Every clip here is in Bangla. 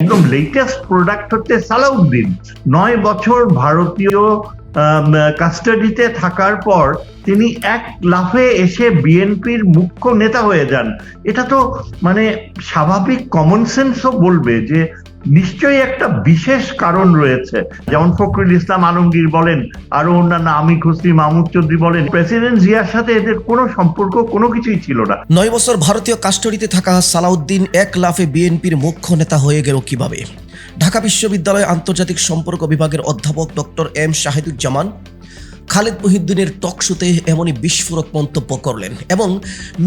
একদম লেটেস্ট প্রোডাক্ট হচ্ছে সালাউদ্দিন। নয় বছর ভারতীয় কাস্টাডিতে থাকার পর তিনি এক লাফে এসে বিএনপির মুখ্য নেতা হয়ে যান। এটা তো মানে স্বাভাবিক কমন সেন্সও বলবে যে নিশ্চয়ই একটা বিশেষ কারণ রয়েছে। যেমন ফখরুল ইসলাম আলমগীর বলেন আরও অন্যান্য আমি খুসরি, মাহমুদ চৌধুরী বলেন, প্রেসিডেন্ট জিয়ার সাথে এদের কোনো সম্পর্ক কোনো কিছুই ছিল না। নয় বছর ভারতীয় কাস্টডিতে থাকা সালাউদ্দিন এক লাফে বিএনপির মুখ্য নেতা হয়ে গেল কীভাবে? ঢাকা বিশ্ববিদ্যালয় আন্তর্জাতিক সম্পর্ক বিভাগের অধ্যাপক ডক্টর এম শাহিদুজ্জামান খালেদ মহিউদ্দিনের টকশোতে এমনই বিস্ফোরক মন্তব্য করলেন এবং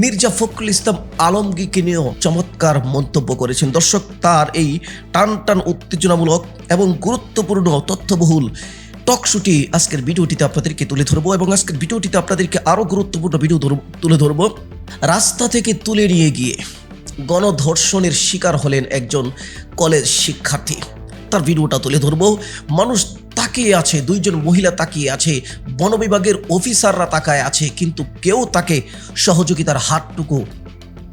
মির্জা ফখরুল ইসলাম আলমগীরকে নিয়েও চমৎকার মন্তব্য করেছেন। দর্শক, তার এই টান টান উত্তেজনামূলক এবং গুরুত্বপূর্ণ তথ্যবহুল টকশুটি আজকের ভিডিওটিতে আপনাদেরকে তুলে ধরবো এবং আজকের ভিডিওটিতে আপনাদেরকে আরও গুরুত্বপূর্ণ ভিডিও তুলে ধরবো। রাস্তা থেকে তুলে নিয়ে গিয়ে গণধর্ষণের শিকার হলেন একজন কলেজ শিক্ষার্থী। তার ভিডিওটা তুলে ধরবো। মানুষ তাকিয়ে আছে, দুইজন মহিলা তাকিয়ে আছে বন বিভাগের অফিসাররা তাকায় আছে, কিন্তু কেউ তাকে সহযোগিতার হাতটুকু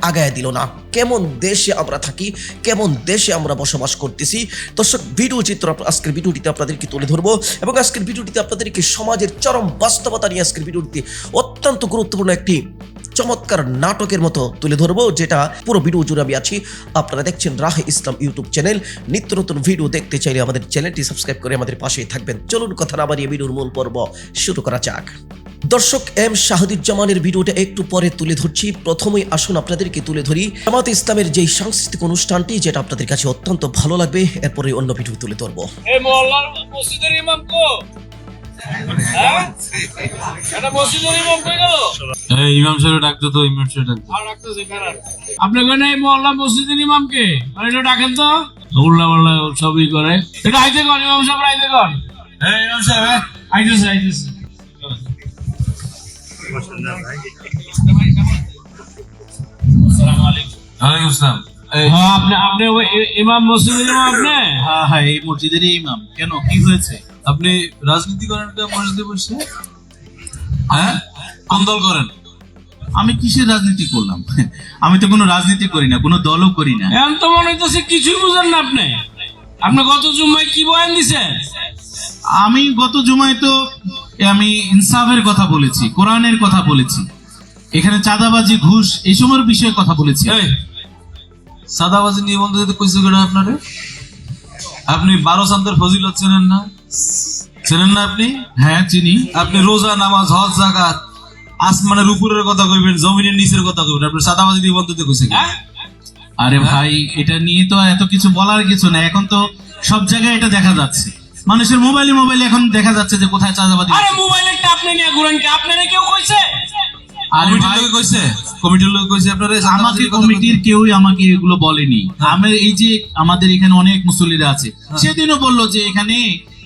আগায় দিল না। কেমন দেশে আমরা থাকি, কেমন দেশে আমরা বসবাস করতেছি? দর্শক, ভিডিও চিত্র আজকের ভিডিওটিতে আপনাদেরকে তুলে ধরবো এবং আজকের ভিডিওটিতে আপনাদেরকে সমাজের চরম বাস্তবতা নিয়ে আজকের ভিডিওটিতে অত্যন্ত গুরুত্বপূর্ণ একটি চমৎকার নাটকের মতো তুলে ধরবো, যেটা পুরো ভিডিও জুড়ে আমি আছি। আপনারা দেখছেন রাহ ইসলাম ইউটিউব চ্যানেল নিত্য নতুন ভিডিও দেখতে চাইলে আমাদের চ্যানেলটি সাবস্ক্রাইব করে আমাদের পাশেই থাকবেন। চলুন কথা না বাড়িয়ে ভিডিওর মূল পর্ব শুরু করা যাক। দর্শক এম শাহাদুজ্জামানের ভিডিওটা একটু পরে তুলে ধরছি। প্রথমেই আসুন আপনাদেরকে তুলে ধরি। জামাত ইসলামের যেই সাংস্কৃতিক অনুষ্ঠানটি, যেটা আপনাদের কাছে অত্যন্ত ভালো লাগবে, এরপরে অন্য ভিডিও তুলে ধরবো। মসজিদের ইমাম ইমাম সাহেব ডাকতো তো ইমাম সাহেব ডাকতো। আর রাখতেছে কারার আপনি কই না এই মহল্লা মসজিদের ইমাম এটা ডাকেন তো। উল্লা পাল্লা সবই করে। এটা আইতে কোন ইমাম সাহেব আইতে কোন। এই ইমাম সাহেব। আইতেছে আইতেছে। আসসালামু আলাইকুম। ওয়ালাইকুম আসসালাম হ্যাঁ আপনি আপনি ইমাম মসজিদের ইমাম আপনি? হ্যাঁ হ্যাঁ এই মসজিদের ইমাম। কেন? কি হয়েছে? আপনি রাজনীতি করেন মসজিদে বসে? হ্যাঁ? কোন দল করেন? আমি কিসের রাজনীতি করলাম? আমি তো কোনো রাজনীতি করি না কোনো দলও করি না। এখন তো মনে হইতেছে কিছুই বুঝেন না আপনি। আপনি গত জুম্মায় কি বয়ান দিছেন? আমি গত জুমায় তো আমি ইনসাফের কথা বলেছি কোরআনের কথা বলেছি। এখানে চাঁদাবাজি ঘুষ এই সময়ের বিষয়ে কথা বলেছি। সাদাবাজি নিবন্ধ দিতে কইছে কেন আপনারে? আপনি বারো চান্দের ফজিলত চেনেন না? চেনেন না আপনি? হ্যাঁ চিনি। আপনি রোজা নামাজ হজ জাকাত আসমানের উপরের কথা কইবেন জমিনের নিচের কথা কইবেন। আপনি সাদাবাজি নিবন্ধ দিতে কইছে হ্যাঁ? আরে ভাই এটা নিয়ে তো এত কিছু বলার কিছু না এখন তো সব জায়গায় এটা দেখা যাচ্ছে। মানুষের মোবাইলে মোবাইলে এখন দেখা যাচ্ছে যে কোথায় চাঁদাবাজি আরে মোবাইলেরটা আপনি নিয়ে ঘুরেন কি? আপনারা কেউ কইছে? আমাকে কমিটির কেউই আমাকে এগুলো বলেনি। আমার এই যে আমাদের এখানে অনেক মুসল্লিরা আছে সেদিনও বলল যে এখানে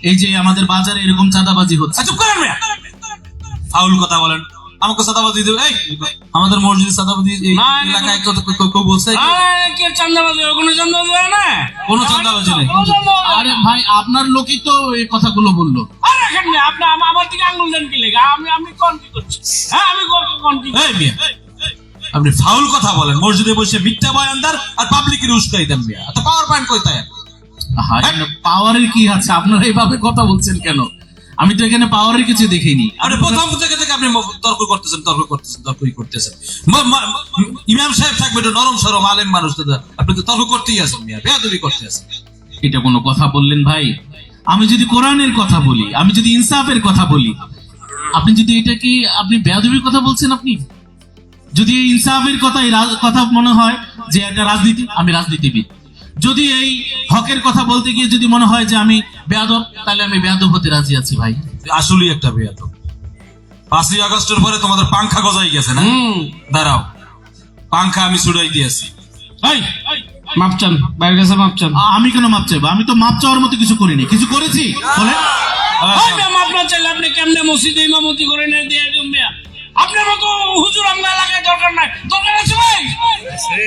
এই যে আমাদের বাজারে এরকম চাঁদাবাজি হচ্ছে। আচ্ছা। ফাউল কথা বলেন। আমাকে সাদাবাজি দিও এই। আমাদের মসজিদে সাদাবাজি এই এলাকায় কেউ কেউ বলছে আরে কে চান্দাবাজি হয়? কোনো চান্দাবাজি না। কোনো চাঁদাবাজি নেই। আরে ভাই আপনার লোকই তো এই কথাগুলো বলল। আরে আপনি আমার দিকে আঙ্গুল দেন কি লেগে? আমি আমি কোন কি করছি? হ্যাঁ আমি কোন- কোন কি এই মিয়া। আপনি ফাউল কথা বলেন। মসজিদে বসে মিথ্যা বয়ানদার আর পাবলিকের উস্কাই দেন মিয়া। তো পাওয়ার পয়েন্ট কইতায় পাওয়ারের কি আছে? আপনারা এইভাবে কথা বলছেন কেন? আমি তো এখানে পাওয়ারের কিছু দেখিনি। আরে প্রথম থেকে থেকে আপনি তর্ক করতেছেন তর্ক করতেছেন তর্কই করতেছেন। ইমাম সাহেব থাকবে এটা নরম সরম আলেম মানুষ তো আপনি তো তর্ক করতেই আছেন মিয়া। বেয়াদবি করতে আছেন। এটা কোনো কথা বললেন ভাই? আমি যদি কোরআনের কথা বলি আমি যদি ইনসাফের কথা বলি আপনি যদি এটা কি আপনি বেয়াদবির কথা বলছেন আপনি? যদি ইনসাফের কথা কথা মনে হয় যে এটা রাজনীতি আমি রাজনীতিবিদ। যদি এই হকের কথা বলতে গিয়ে যদি মনে হয় যে আমি বেয়াদব তাহলে আমি বেয়াদব হতে রাজি আছি ভাই। আসলেই একটা বেয়াদব। পাঁচই আগস্টের পরে তোমাদের পাংখা গজাই গেছে না? দাঁড়াও। পাংখা আমি ছুড়াই দিয়েছি। এই মাপ চান বাইরের কাছে মাপ চান। আমি কেন মাপ চাইব? আমি তো মাপ চাওয়ার মতো কিছু করিনি। কিছু করেছি? বলে মাপ না চাইলে আপনি কেমনে মসজিদে ইমামতি করে নিয়ে দিয়ে আপনার মতো হুজুর আমরা এলাকায় দরকার নাই। দরকার আছে ভাই।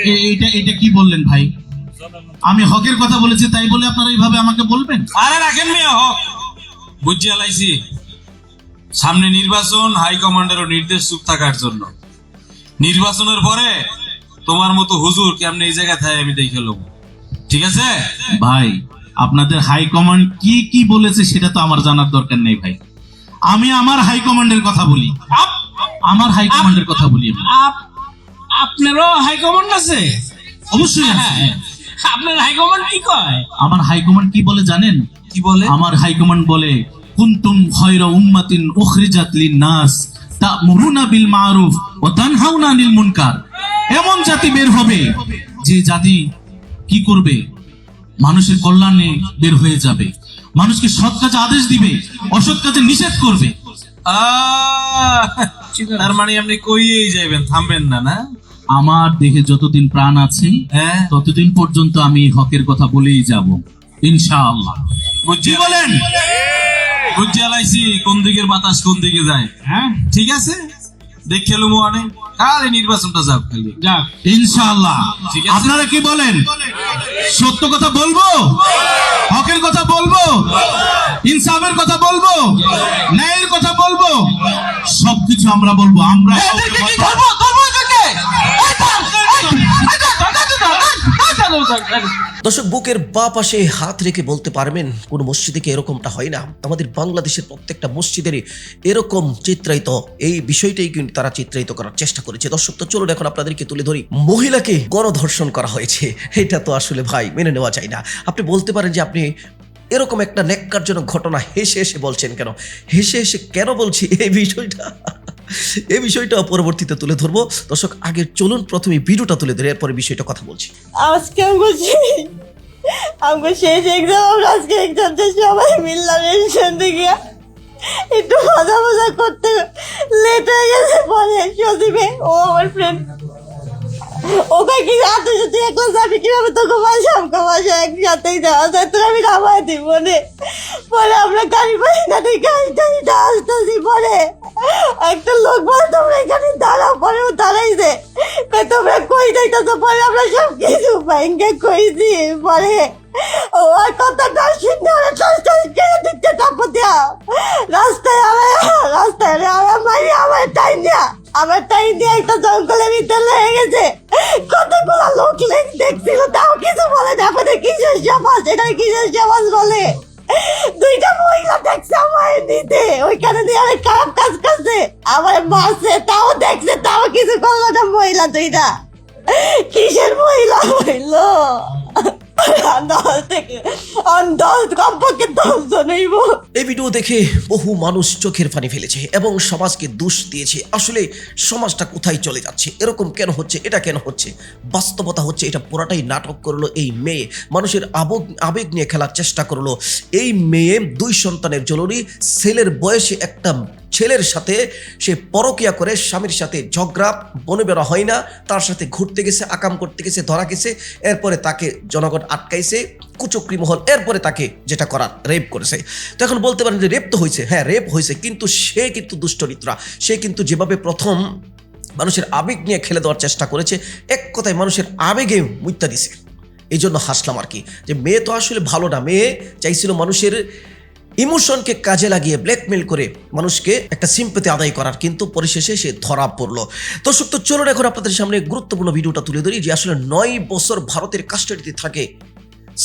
এ- এটা এটা কি বললেন ভাই? আমি হকের কথা বলেছি তাই বলে আপনারা এইভাবে আমাকে বলবেন? আরে রাখেন মিয়া হক। বুঝছি আলাইছি সামনে নির্বাচন হাই কমান্ডারও নির্দেশ চুপ থাকার জন্য। নির্বাচনের পরে তোমার মতো হুজুর কেমনে এই জায়গায় থাকে আমি দেখে লোক ঠিক আছে? ভাই আপনাদের হাই কমান্ড কি কি বলেছে সেটা তো আমার জানার দরকার নেই ভাই। আমি আমার হাই কমান্ডের কথা বলি। আমার হাই কমান্ডের কথা বলি আপনারও হাইকমান্ড আছে? অবশ্যই আছে। আপনার হাইকমান্ড কি কয়? আমার হাই কমান্ড কি বলে জানেন? কি বলে? আমার হাই কমান্ড বলে কুনতুম খায়রা উম্মাতিন উখরিজাত লিন-নাস তা'মুরুনা বিল মা'রুফ ওয়া তানহাউনা আনিল মুনকার এমন জাতি বের হবে যে জাতি কি করবে? মানুষের কল্যাণে বের হয়ে যাবে। মানুষকে সৎ কাজে আদেশ দিবে অসৎ কাজে নিষেধ করবে। তার মানে আপনি কইয়েই যাইবেন থামবেন না না? আমার দেহে যতদিন প্রাণ আছে হ্যাঁ। ততদিন পর্যন্ত আমি হকের কথা বলেই যাব। ইনশাআল্লাহ। বুঝছি কি বলেন? আলাইছি কোন দিকের বাতাস কোন দিকে যায়। হ্যাঁ। ঠিক আছে? দেখে লুমো খালি নির্বাচনটা যাও খালি। যাক। ইনশাআল্লাহ। আপনারা কি বলেন? সত্য কথা বলব? হকের কথা বলব? ইনসাফের কথা বলব? ন্যায়ের কথা বলব? সবকিছু আমরা বলব। আমরা দর্শক, বুকের বা পাশে হাত রেখে বলতে পারবেন, কোন মসজিদে কি এরকমটা হয় না? আমাদের বাংলাদেশের প্রত্যেকটা মসজিদেরই এরকম চিত্রায়িত, এই বিষয়টাই কিন্তু তারা চিত্রায়িত করার চেষ্টা করেছে। দর্শক, তো চলুন এখন আপনাদেরকে তুলে ধরি, মহিলাকে গণধর্ষণ করা হয়েছে। এটা তো আসলে ভাই মেনে নেওয়া যায় না। আপনি বলতে পারেন যে আপনি এরকম একটা ন্যাক্কারজনক ঘটনা হেসে হেসে বলছেন কেন? হেসে হেসে কেন বলছি এই বিষয়টা? এই বিষয়টা পরবর্তীতে তুলে ধরবো। দর্শক, আগে চলুন প্রথমে ভিডিওটা তুলে ধরে, এরপরে বিষয়টা কথা বলছি। আজকে শেষ আমাকে শেষ এক্সাম আজকে এক্সাম এক্সামটা সবাই মিললাম রেশন থেকে। একটু মজা মজা করতে লেট হয়ে গেছে, পরে সজীবে, ও আমার ফ্রেন্ড ওকে কি রাতে যদি একলা যাবি, কীভাবে তোকে বাসা আমাকে বাসা একসাথেই যাওয়া যায়। তোর আমি নামাই দিই মনে পরে আমরা গাড়ি পাই না গাড়ি টাড়িটা আসতেছি পরে। একটা লোক বলে, তোমরা এখানে দাঁড়াও। পরে ও দাঁড়াইছে। তোমরা কই যাইতেছো? পরে আমরা সব কিছু ব্যাংকে কইছি। পরে ও আর কথাটা শুনে ওরা রাস্তায় কেড়ে দিচ্ছে টাপো দেয়া। রাস্তায় আমার রাস্তায় আমার মারি আমার টাইম দেয়া আমার টাইম দিয়ে একটা জঙ্গলের ভিতরে লেগে গেছে। কতগুলো লোক লেগ দেখছিল, তাও কিছু বলে না। আমাদের কিসের সমাজ এটা কিসের সমাজ বলে? দুইটা মহিলা দেখছে আমার নিতে ওইখানে দিয়ে অনেক খারাপ কাজ করছে। আমার মারছে, তাও দেখছে, তাও কিছু করল না মহিলা দুইটা। কিসের মহিলা হইল? দশ এই ভিডিও দেখে বহু মানুষ চোখের পানি ফেলেছে এবং সমাজকে দোষ দিয়েছে। আসলে সমাজটা কোথায় চলে যাচ্ছে? এরকম কেন হচ্ছে? এটা কেন হচ্ছে? বাস্তবতা হচ্ছে এটা পুরাটাই নাটক করল এই মেয়ে। মানুষের আবেগ আবেগ নিয়ে খেলার চেষ্টা করল। এই মেয়ে দুই সন্তানের জরুরি ছেলের বয়সে একটা ছেলের সাথে সে পরকিয়া করে, স্বামীর সাথে ঝগড়া, বনে বেরো হয় না, তার সাথে ঘুরতে গেছে, আকাম করতে গেছে, ধরা গেছে, এরপরে তাকে জনগণ আটকাইছে, কুচক্রি মহল, এরপরে তাকে যেটা করার, রেপ করেছে। তো এখন বলতে পারেন যে রেপ তো হয়েছে হ্যাঁ রেপ হয়েছে, কিন্তু সে কিন্তু দুষ্টরিত্রা সে কিন্তু যেভাবে প্রথম মানুষের আবেগ নিয়ে খেলে দেওয়ার চেষ্টা করেছে, এক কথায় মানুষের আবেগে মুত্যা দিছে। এই জন্য হাসলাম আর কি, যে মেয়ে তো আসলে ভালো না, মেয়ে চাইছিল মানুষের ইমোশনকে কাজে লাগিয়ে ব্ল্যাকমেল করে মানুষকে একটা সিম্পতি আদায় করার কিন্তু পরিশেষে সে ধরা পড়ল। দর্শক, তো চলুন এখন আপনাদের সামনে গুরুত্বপূর্ণ ভিডিওটা তুলে ধরি, যে আসলে নয় বছর ভারতের কাস্টাডিতে থাকে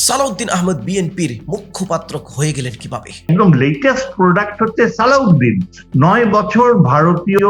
সালাউদ্দিন আহমদ বিএনপির মুখ্যপাত্র হয়ে গেলেন কীভাবে? একদম লেটেস্ট প্রোডাক্ট হচ্ছে সালাউদ্দিন। নয় বছর ভারতীয়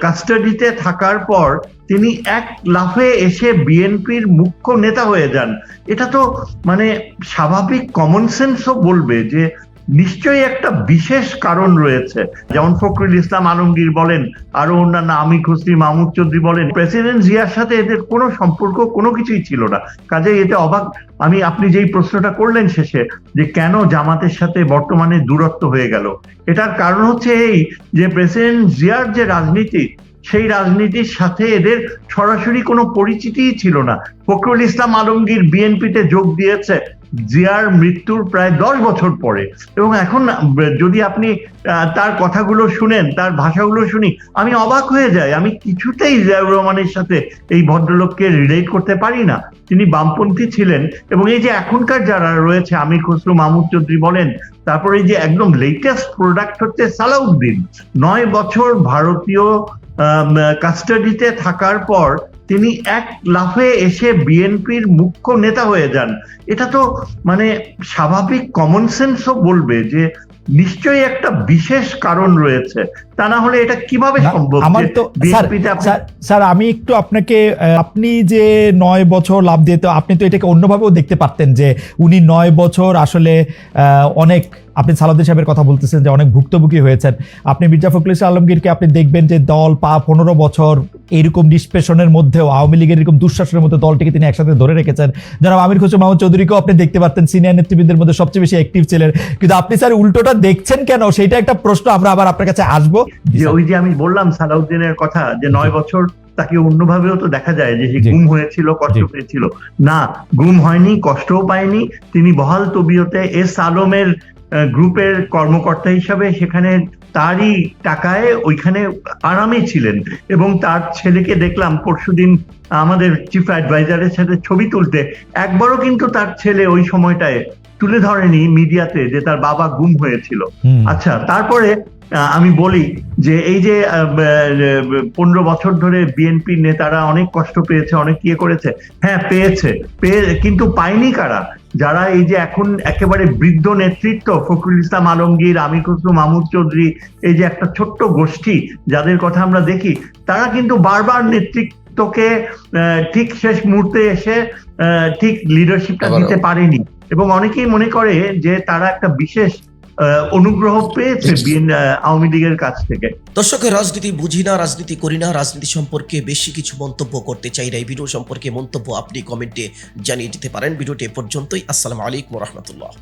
কাস্টাডিতে থাকার পর তিনি এক লাফে এসে বিএনপির মুখ্য নেতা হয়ে যান। এটা তো মানে স্বাভাবিক কমন সেন্সও বলবে যে নিশ্চয়ই একটা বিশেষ কারণ রয়েছে। যেমন ফখরুল ইসলাম আলমগীর বলেন, আরও অন্যান্য আমি খুসরি, মাহমুদ চৌধুরী বলেন, প্রেসিডেন্ট জিয়ার সাথে এদের কোনো সম্পর্ক কোনো কিছুই ছিল না। কাজে এতে অবাক, আমি, আপনি যেই প্রশ্নটা করলেন শেষে, যে কেন জামাতের সাথে বর্তমানে দূরত্ব হয়ে গেল? এটার কারণ হচ্ছে এই যে প্রেসিডেন্ট জিয়ার যে রাজনীতি সেই রাজনীতির সাথে এদের সরাসরি কোনো পরিচিতিই ছিল না। ফখরুল ইসলাম আলমগীর বিএনপিতে যোগ দিয়েছে জিয়ার মৃত্যুর প্রায় দশ বছর পরে। এবং এখন যদি আপনি তার কথাগুলো শুনেন, তার ভাষাগুলো শুনি, আমি অবাক হয়ে যাই। আমি কিছুতেই জিয়াউর রহমানের সাথে এই ভদ্রলোককে রিলেট করতে পারি না। তিনি বামপন্থী ছিলেন এবং এই যে এখনকার যারা রয়েছে, আমির খসরু, মাহমুদ চৌধুরী বলেন, তারপরে যে একদম লেটেস্ট প্রোডাক্ট হচ্ছে সালাউদ্দিন। নয় বছর ভারতীয় কাস্টাডিতে থাকার পর তিনি এক লাফে এসে বিএনপির মুখ্য নেতা হয়ে যান। এটা তো মানে স্বাভাবিক কমন সেন্সও বলবে যে নিশ্চয়ই একটা বিশেষ কারণ রয়েছে। তা না হলে এটা কীভাবে সম্ভব আমার তো স্যার আমি একটু আপনাকে আপনি যে নয় বছর লাভ দিয়ে তো আপনি তো এটাকে অন্যভাবেও দেখতে পারতেন যে উনি নয় বছর আসলে আহ, অনেক আপনি সালাউদ্দিন সাহেবের কথা বলতেছেন যে অনেক ভুক্তভোগী হয়েছেন। আপনি মির্জা ফখরুল ইসলাম আলমগীরকে আপনি দেখবেন যে দল পা পনেরো বছর এইরকম নিষ্পেষণের মধ্যেও আওয়ামী লীগের এরকম দুঃশাসনের মধ্যে দলটিকে তিনি একসাথে ধরে রেখেছেন। জনাব আমির খসরু মাহমুদ চৌধুরীকেও আপনি দেখতে পারতেন সিনিয়র নেতৃবৃন্দের মধ্যে সবচেয়ে বেশি অ্যাক্টিভ ছিলেন। কিন্তু আপনি স্যার উল্টোটা দেখছেন কেন? সেটা একটা প্রশ্ন আমরা আবার আপনার কাছে আসব। যে ওই যে আমি বললাম সালাউদ্দিনের কথা যে নয় বছর তাকে অন্যভাবেও তো দেখা যায় যে গুম হয়েছিল কষ্ট পেয়েছিল। না গুম হয়নি কষ্টও পায়নি। তিনি বহাল তবিয়তে এস আলমের গ্রুপের কর্মকর্তা হিসাবে সেখানে তারই টাকায় ওইখানে আরামে ছিলেন এবং তার ছেলেকে দেখলাম পরশুদিন আমাদের চিফ অ্যাডভাইজারের সাথে ছবি তুলতে। একবারও কিন্তু তার ছেলে ওই সময়টায় তুলে ধরেনি মিডিয়াতে যে তার বাবা গুম হয়েছিল। আচ্ছা তারপরে আমি বলি যে এই যে পনেরো বছর ধরে বিএনপির নেতারা অনেক কষ্ট পেয়েছে অনেক ইয়ে করেছে। হ্যাঁ পেয়েছে। পেয়ে কিন্তু পায়নি কারা? যারা এই যে এখন একেবারে বৃদ্ধ নেতৃত্ব ফখরুল ইসলাম আলমগীর আমির খসরু মাহমুদ চৌধুরী এই যে একটা ছোট্ট গোষ্ঠী যাদের কথা আমরা দেখি তারা কিন্তু বারবার নেতৃত্বকে ঠিক শেষ মুহূর্তে এসে আহ, ঠিক লিডারশিপটা দিতে পারেনি। এবং অনেকেই মনে করে যে তারা একটা বিশেষ অনুগ্রহ পেয়েছে বিএন আওয়ামী লীগের কাছ থেকে। দর্শকের রাজনীতি বুঝি না রাজনীতি করি না রাজনীতি সম্পর্কে বেশি কিছু মন্তব্য করতে চাই না। এই ভিডিও সম্পর্কে মন্তব্য আপনি কমেন্টে জানিয়ে দিতে পারেন। ভিডিওটি এ পর্যন্তই। আসসালামু আলাইকুম রহমতুল্লাহ।